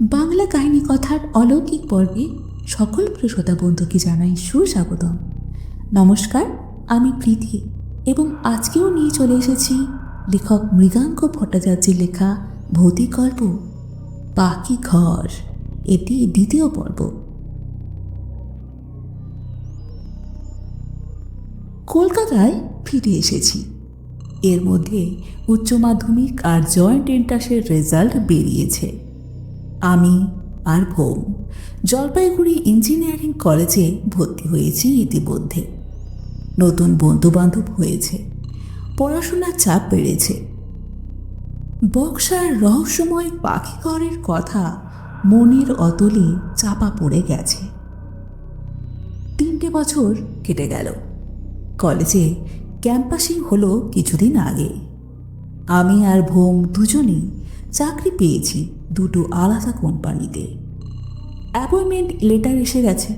বাংলা কাহিনী কথার অলৌকিক পর্বে সকল প্রিয় বন্ধুকে জানাই সুস্বাগতম। নমস্কার, আমি প্রীতি এবং আজকেও নিয়ে চলে এসেছি লেখক মৃগাঙ্ক ভট্টাচার্যের লেখা ভৌতিক গল্প পাখি ঘর, এটি দ্বিতীয় পর্ব। কলকাতায় ফিরে এসেছি। এর মধ্যে উচ্চ মাধ্যমিক আর জয়েন্ট এন্ট্রান্সের রেজাল্ট বেরিয়েছে। আমি আর ভৌম। জলপাইগুড়ি ইঞ্জিনিয়ারিং কলেজে ভর্তি হয়েছি ইতিমধ্যে। নতুন বন্ধুবান্ধব হয়েছে। পড়াশোনার চাপ বেড়েছে। বক্সার রহস্যময় পাখি ঘরের কথা মনের অতলে চাপা পড়ে গেছে। তিনটে বছর কেটে গেল। কলেজে ক্যাম্পাসিং হলো কিছুদিন আগে। আমি আর ভোম দুজনেই চাকরি পেয়েছি দুটো আলাদা কোম্পানিতে। অ্যাপয়েন্টমেন্ট লেটার এসে গেছে।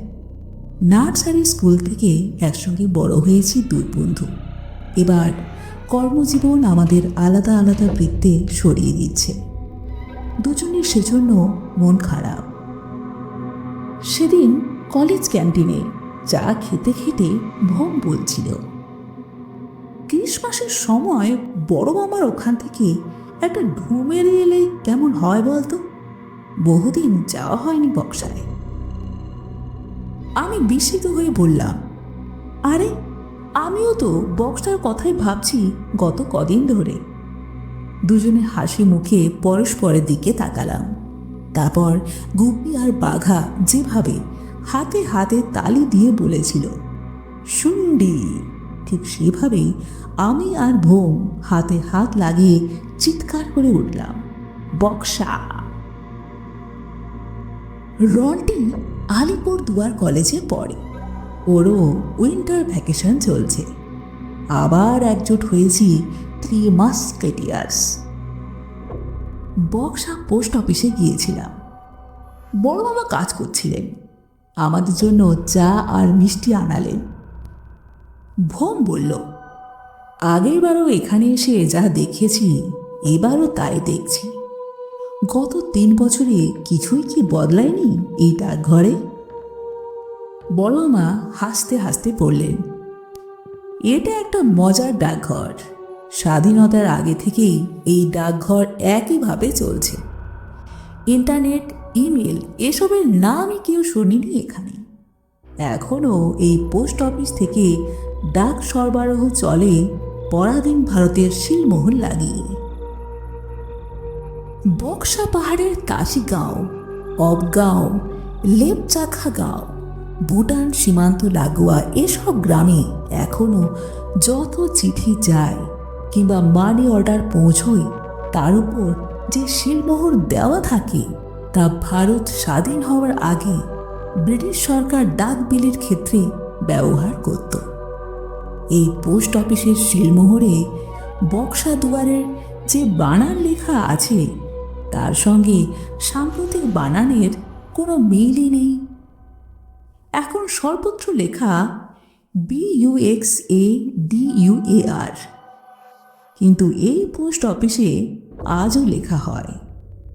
নার্সারি স্কুল থেকে একসঙ্গে বড় হয়েছি দুই বন্ধু। এবার কর্মজীবন আমাদের আলাদা আলাদা বৃত্তে সরিয়ে দিচ্ছে। দুজনের সেজন্য মন খারাপ। সেদিন কলেজ ক্যান্টিনে চা খেতে খেতে ভোম বলছিল ক্রিসমাসের সময় বড় মামার ওখান থেকে একটা ঢুমের এলে কেমন হয় বলতো? বহুদিন যাওয়া হয়নি বক্সায় আমি বিস্মিত হয়ে বললাম, আরে, আমিও তো বক্সার কথাই ভাবছি গত কদিন ধরে। দুজনে হাসি মুখে পরস্পরের দিকে তাকালাম। তারপর গুপি আর বাঘা যেভাবে হাতে হাতে তালি দিয়ে বলেছিল, শুন্ডি। ঠিক সেভাবেই আমি আর ভোম হাতে হাত লাগিয়ে চিৎকার করে উঠলাম, বক্সা। রনটি আলিপুর দুয়ার কলেজে পড়ে ওরও উইন্টার ভ্যাকেশন চলছে। আবার একজোট হয়েছি থ্রি মাস্কেটিয়ার্স বক্সা পোস্ট অফিসে গিয়েছিলাম। বড় মামা কাজ করছিলেন। আমাদের জন্য চা আর মিষ্টি আনালেন। ভোম বলল, আগেরবারও এখানে এসে যা দেখেছি এবারও তাই দেখছি। গত তিন বছরে কিছুই কি বদলায়নি এই ডাকঘরে বড় মা হাসতে হাসতে বললেন, এটা একটা মজার ডাকঘর। স্বাধীনতার আগে থেকেই এই ডাকঘর একইভাবে চলছে। ইন্টারনেট, ইমেল, এসবের নামই কেউ শুনিনি এখানে। এখনও এই পোস্ট অফিস থেকে ডাক সরবরাহ চলে পরাধীন ভারতের শিলমোহর লাগিয়ে। বক্সা পাহাড়ের কাশিগাঁও অবগাঁও, লেপচাখা গাঁও, ভুটান সীমান্ত লাগোয়া এসব গ্রামে এখনও যত চিঠি যায় কিংবা মানি অর্ডার পৌঁছয়, তার উপর যে শিলমোহর দেওয়া থাকে, তা ভারত স্বাধীন হওয়ার আগে ব্রিটিশ সরকার ডাক বিলের ক্ষেত্রে ব্যবহার করত। এই পোস্ট অফিসের শিলমোহরে বক্সা দুয়ারের যে বানান লেখা আছে তার সঙ্গে সাম্প্রতিক বানানের কোনো মিলই নেই। এখন সর্বত্র লেখা B U X A D U A R কিন্তু এই পোস্ট অফিসে আজও লেখা হয়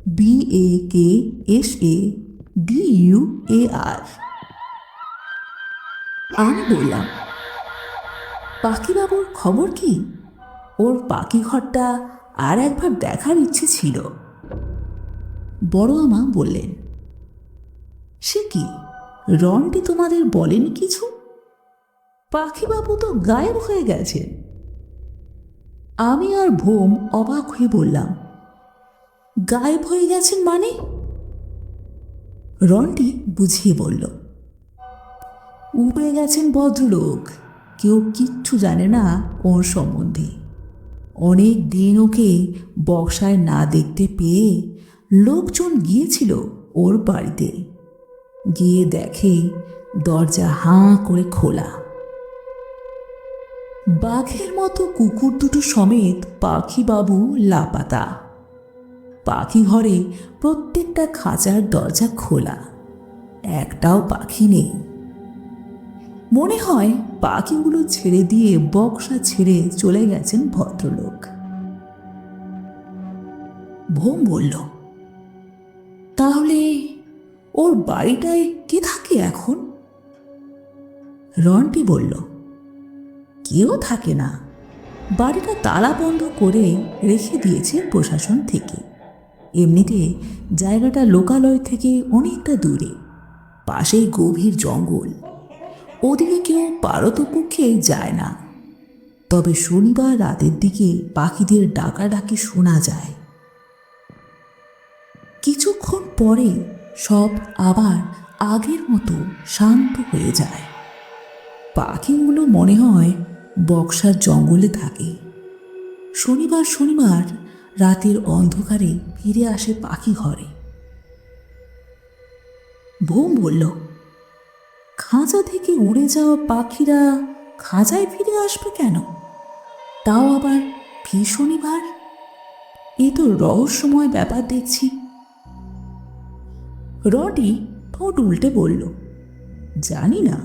B A K S A D U A R আমি বললাম, পাখিবাবুর খবর কি? ওর পাখি ঘরটা আর একবার দেখার ইচ্ছে ছিল। বড় আমা বললেন, সে কি? রনটি তোমাদের বলেন কিছু? পাখিবাবু তো গায়েব হয়ে গেছেন। আমি আর ভোম অবাক হয়ে বললাম, গায়েব হয়ে গেছেন মানে? রনটি বুঝিয়ে বলল উপড়ে গেছেন ভদ্রলোক, কেউ কিচ্ছু জানে না ওর সম্বন্ধে। অনেক দিন ওকে বক্সায় না দেখতে পেয়ে লোকজন গিয়েছিল ওর বাড়িতে। গিয়ে দেখে দরজা হাঁ করে খোলা। বাঘের মতো কুকুর দুটো সমেত পাখিবাবু লাপাতা। পাখি ঘরে প্রত্যেকটা খাঁচার দরজা খোলা। একটাও পাখি নেই। মনে হয় পাখিগুলো ছেড়ে দিয়ে বক্সা ছেড়ে চলে গেছেন ভদ্রলোক। ভোম বলল ওর বাড়িটায় কে থাকে এখন? রন্টি বলল, কেউ থাকে না। বাড়িটা তালা বন্ধ করে রেখে দিয়েছে প্রশাসন থেকে। এমনিতে জায়গাটা লোকালয় থেকে অনেকটা দূরে, পাশেই গভীর জঙ্গল। ওদিকে কেউ পারতপক্ষে যায় না। তবে শনিবার রাতের দিকে পাখিদের ডাকাডাকি শোনা যায়। কিছুক্ষণ পরে সব আবার আগের মতো শান্ত হয়ে যায়। পাখিগুলো মনে হয় বক্সার জঙ্গলে থাকে। শনিবার শনিবার রাতের অন্ধকারে ফিরে আসে পাখি ঘরে। বোম বলল, খাঁচা থেকে উড়ে যাওয়া পাখিরা খাঁচায় ফিরে আসবে কেন? তাও আবার শনিবার এ তো রহস্যময় ব্যাপার দেখছি। রডি ঠোঁট উল্টে বলল, জানি না।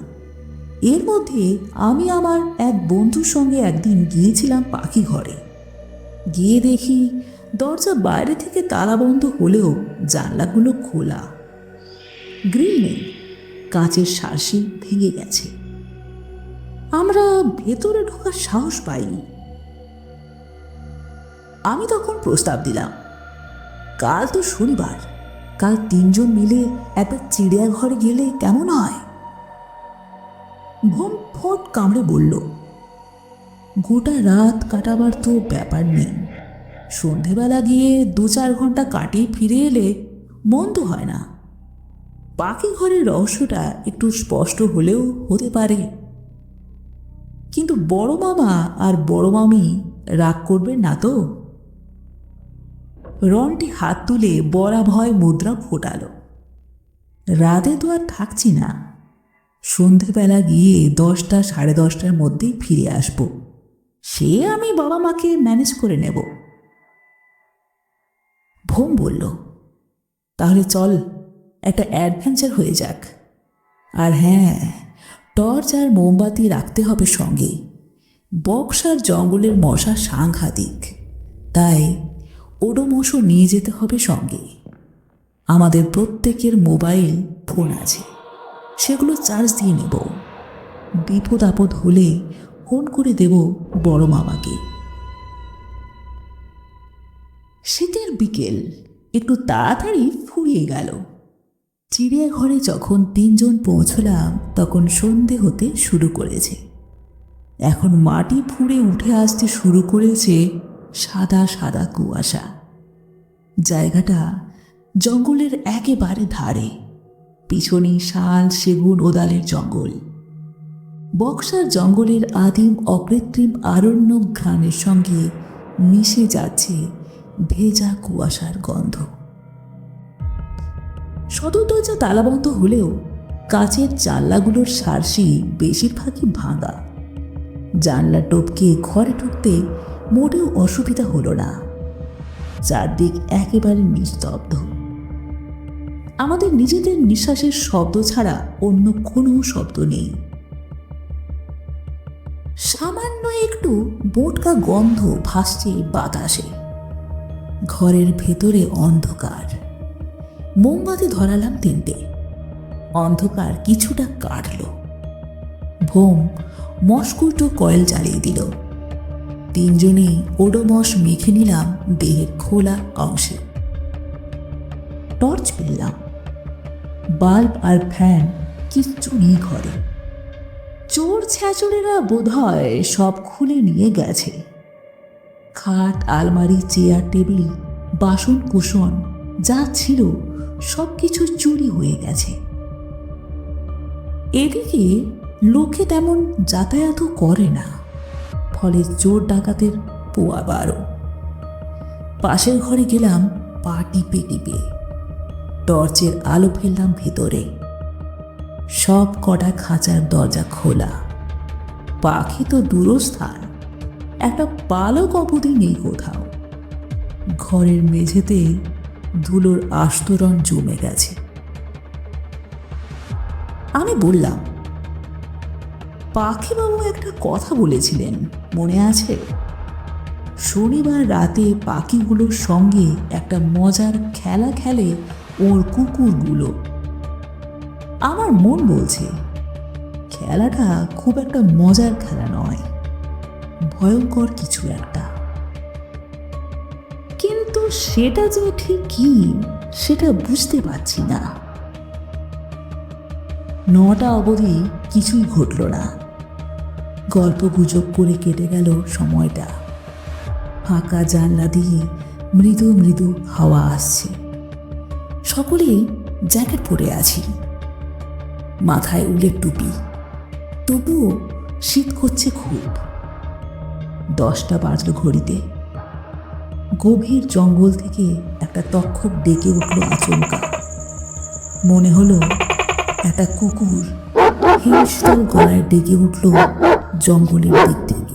এর মধ্যে আমি আমার এক বন্ধুর সঙ্গে একদিন গিয়েছিলাম পাখি ঘরে। গিয়ে দেখি দরজা বাইরে থেকে তালাবন্ধ হলেও জানলাগুলো খোলা। গ্রিল নেই, কাঁচের শাসি ভেঙে গেছে। আমরা ভেতরে ঢোকার সাহস পাইনি। আমি তখন প্রস্তাব দিলাম, কাল তো শনিবার কাল তিনজন মিলে একটা চিড়িয়াঘরে গেলে কেমন হয়? ভোম ফট কামড়ে বলল, গোটা রাত কাটাবার তো ব্যাপার নেই। সন্ধেবেলা গিয়ে দু চার ঘণ্টা কাটিয়ে ফিরে এলে মন্দ হয় না। পাখি ঘরের রহস্যটা একটু স্পষ্ট হলেও হতে পারে। কিন্তু বড় মামা আর বড় মামি রাগ করবেন না তো? রনটি হাত তুলে বড়া ভয় মুদ্রা ফোটাল। রাতে তো আর থাকছি না। সন্ধেবেলা গিয়ে দশটা সাড়ে দশটার মধ্যেই ফিরে আসব। সে আমি বাবা মাকে ম্যানেজ করে নেব। ভোম বলল, তাহলে চল, একটা অ্যাডভেঞ্চার হয়ে যাক। আর হ্যাঁ টর্চ আর মোমবাতি রাখতে হবে সঙ্গে। বক্সার জঙ্গলের মশা সাংঘাতিক। তাই ওডোমশো নিয়ে যেতে হবে সঙ্গে। আমাদের প্রত্যেকের মোবাইল ফোন আছে। সেগুলো চার্জ দিয়ে নেব। বিপদ আপদ হলে ফোন করে দেব বড় মামাকে। শীতের বিকেল, একটু তাড়াতাড়ি ফুরিয়ে গেল। চিড়িয়াঘরে যখন তিনজন পৌঁছলাম, তখন সন্ধে হতে শুরু করেছে। এখন মাটি ফুঁড়ে উঠে আসতে শুরু করেছে সাদা সাদা কুয়াশা। জায়গাটা জঙ্গলের একেবারে ধারে। পিছনে শাল, সেগুন, ওদালের জঙ্গল। বক্সার জঙ্গলের আদিম অকৃত্রিম আরণ্য ঘ্রাণের সঙ্গে মিশে যাচ্ছে ভেজা কুয়াশার গন্ধ। সদর দরজা তালাবন্ধ হলেও কাচের জানলাগুলোর সারসি বেশিরভাগই ভাঙা। জানলা টপকে ঘরে ঢুকতে মোটেও অসুবিধা হলো না। চারদিক একেবারে নিস্তব্ধ। আমাদের নিজেদের নিঃশ্বাসের শব্দ ছাড়া অন্য কোনো শব্দ নেই। সামান্য একটু বোটকা গন্ধ ভাসছে বাতাসে। ঘরের ভেতরে অন্ধকার। মোমবাতি ধরালাম তিনটে। অন্ধকার কিছুটা কাটল। ভোম মস্কুটো কয়েল জ্বালিয়ে দিল। তিনজনেই ওডোমস মেখে নিলাম দেহের খোলা অংশে। টর্চ পেলাম। বাল্ব আর ফ্যান কিচ্ছু নেই ঘরে। চোর ছ্যাচরেরা বোধহয় সব খুলে নিয়ে গেছে। খাট, আলমারি, চেয়ার, টেবিল বাসন কুসন যা ছিল সব কিছু চুরি হয়ে গেছে। এদিকে লোকে তেমন যাতায়াতও করে না। ফলে চোর ডাকাতের পোয়া বারো। পাশের ঘরে গেলাম পা টিপে টিপে। টর্চের আলো ফেললাম ভেতরে। সব কটা খাঁচার দরজা খোলা। পাখি তো দূরস্থান, একটা পালক অবধি নেই কোথাও। ঘরের মেঝেতে ধুলোর আস্তরণ জমে গেছে। আমি বললাম পাখিবাবু একটা কথা বলেছিলেন, মনে আছে? শনিবার রাতে পাখিগুলোর সঙ্গে একটা মজার খেলা খেলে ওর কুকুরগুলো। আমার মন বলছে, খেলাটা খুব একটা মজার খেলা নয়, ভয়ঙ্কর কিছু একটা। কিন্তু সেটা যে ঠিক কি, সেটা বুঝতে পারছি না। নটা অবধি কিছুই ঘটল না। গল্প গুজব করে কেটে গেল সময়টা। ফাঁকা জানলা দিয়ে মৃদু মৃদু হাওয়া আসছে। সকলেই জ্যাকেট পরে আছি। মাথায় উলের টুপি। তবুও শীত করছে খুব। দশটা বাজলো ঘড়িতে। গভীর জঙ্গল থেকে একটা তক্ষক ডেকে উঠল আচমকা। মনে হলো একটা কুকুর হিংস্র গলায় ডেকে উঠল জঙ্গলের দিক থেকে।